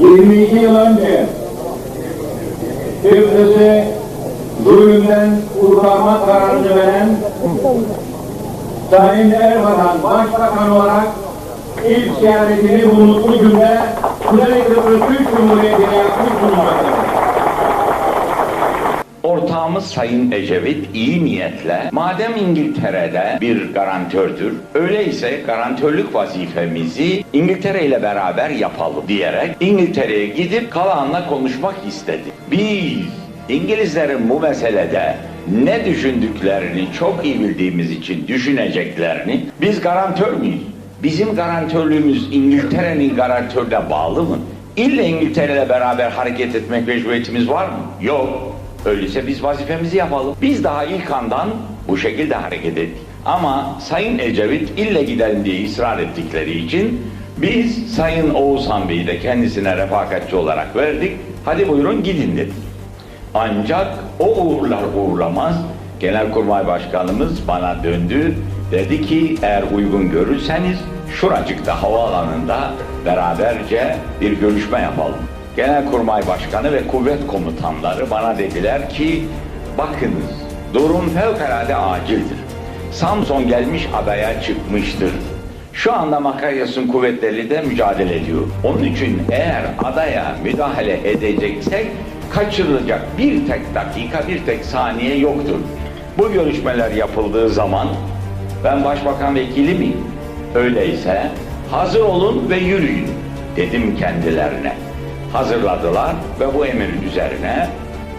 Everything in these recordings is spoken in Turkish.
22 yıl önce Kıbrıs'ı zulümden kurtarma kararını veren Sayın Erbakan Başbakan olarak ilk ziyaretini bu mutlu günde Sayın Ecevit iyi niyetle madem İngiltere'de bir garantördür öyleyse garantörlük vazifemizi İngiltere ile beraber yapalım diyerek İngiltere'ye gidip Kalahan'la konuşmak istedi. Biz İngilizlerin bu meselede ne düşündüklerini çok iyi bildiğimiz için düşüneceklerini biz garantör müyüz? Bizim garantörlüğümüz İngiltere'nin garantörüne bağlı mı? İlle İngiltere ile beraber hareket etmek mecburiyetimiz var mı? Yok. Öyleyse biz vazifemizi yapalım. Biz daha ilk andan bu şekilde hareket ettik. Ama Sayın Ecevit ille gidelim diye ısrar ettikleri için biz Sayın Oğuzhan Bey'i de kendisine refakatçi olarak verdik. Hadi buyurun gidin dedik. Ancak o uğurlar uğurlamaz Genelkurmay Başkanımız bana döndü. Dedi ki eğer uygun görürseniz şuracıkta havaalanında beraberce bir görüşme yapalım. Genelkurmay Başkanı ve kuvvet komutanları bana dediler ki bakınız durum fevkalade acildir. Samson gelmiş adaya çıkmıştır. Şu anda Makaryas'ın kuvvetleri de mücadele ediyor. Onun için eğer adaya müdahale edeceksek kaçırılacak bir tek dakika, bir tek saniye yoktur. Bu görüşmeler yapıldığı zaman ben başbakan vekili miyim? Öyleyse hazır olun ve yürüyün dedim kendilerine. Hazırladılar ve bu emirin üzerine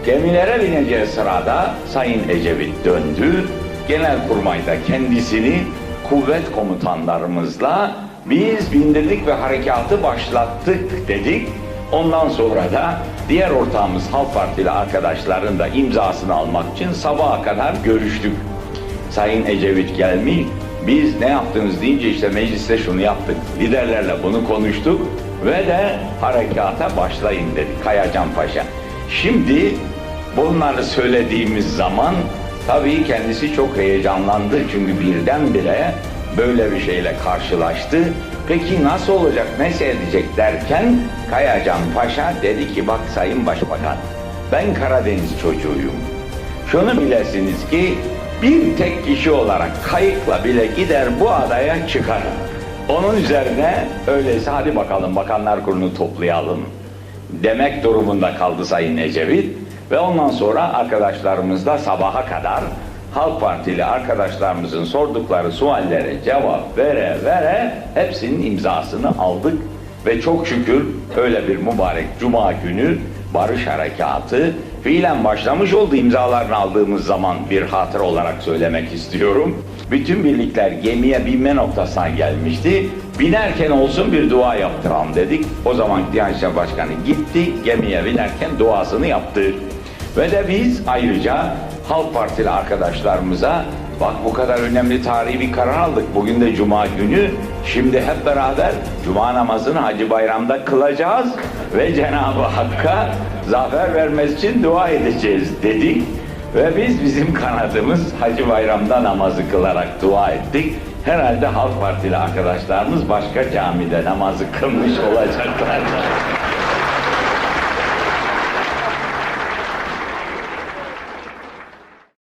gemilere bineceği sırada Sayın Ecevit döndü. Genelkurmay'da kendisini kuvvet komutanlarımızla biz bindirdik ve harekatı başlattık dedik. Ondan sonra da diğer ortağımız Halk Partili arkadaşların da imzasını almak için sabaha kadar görüştük. Sayın Ecevit gelmiş, biz ne yaptınız deyince işte mecliste şunu yaptık. Liderlerle bunu konuştuk ve de harekata başlayın dedi Kayacan Paşa. Şimdi bunları söylediğimiz zaman tabii kendisi çok heyecanlandı çünkü birdenbire böyle bir şeyle karşılaştı. Peki nasıl olacak, ne seyredecek derken Kayacan Paşa dedi ki bak Sayın Başbakan ben Karadeniz çocuğuyum. Şunu bilesiniz ki bir tek kişi olarak kayıkla bile gider bu adaya çıkar. Onun üzerine öyleyse hadi bakalım bakanlar kurulu toplayalım demek durumunda kaldı Sayın Ecevit. Ve ondan sonra arkadaşlarımızla sabaha kadar Halk Partili arkadaşlarımızın sordukları suallere cevap vere vere hepsinin imzasını aldık. Ve çok şükür öyle bir mübarek cuma günü barış harekatı fiilen başlamış oldu imzalarını aldığımız zaman bir hatır olarak söylemek istiyorum. Bütün birlikler gemiye binme noktasına gelmişti. Binerken olsun bir dua yaptıralım dedik. O zaman Diyanet İşleri Başkanı gitti gemiye binerken duasını yaptı. Ve de biz ayrıca Halk Partili arkadaşlarımıza bak bu kadar önemli tarihi bir karar aldık. Bugün de Cuma günü. Şimdi hep beraber Cuma namazını Hacı Bayram'da kılacağız ve Cenab-ı Hakk'a zafer vermesi için dua edeceğiz dedik. Ve biz bizim kanadımız Hacı Bayram'da namazı kılarak dua ettik. Herhalde Halk Partili arkadaşlarımız başka camide namazı kılmış olacaklar.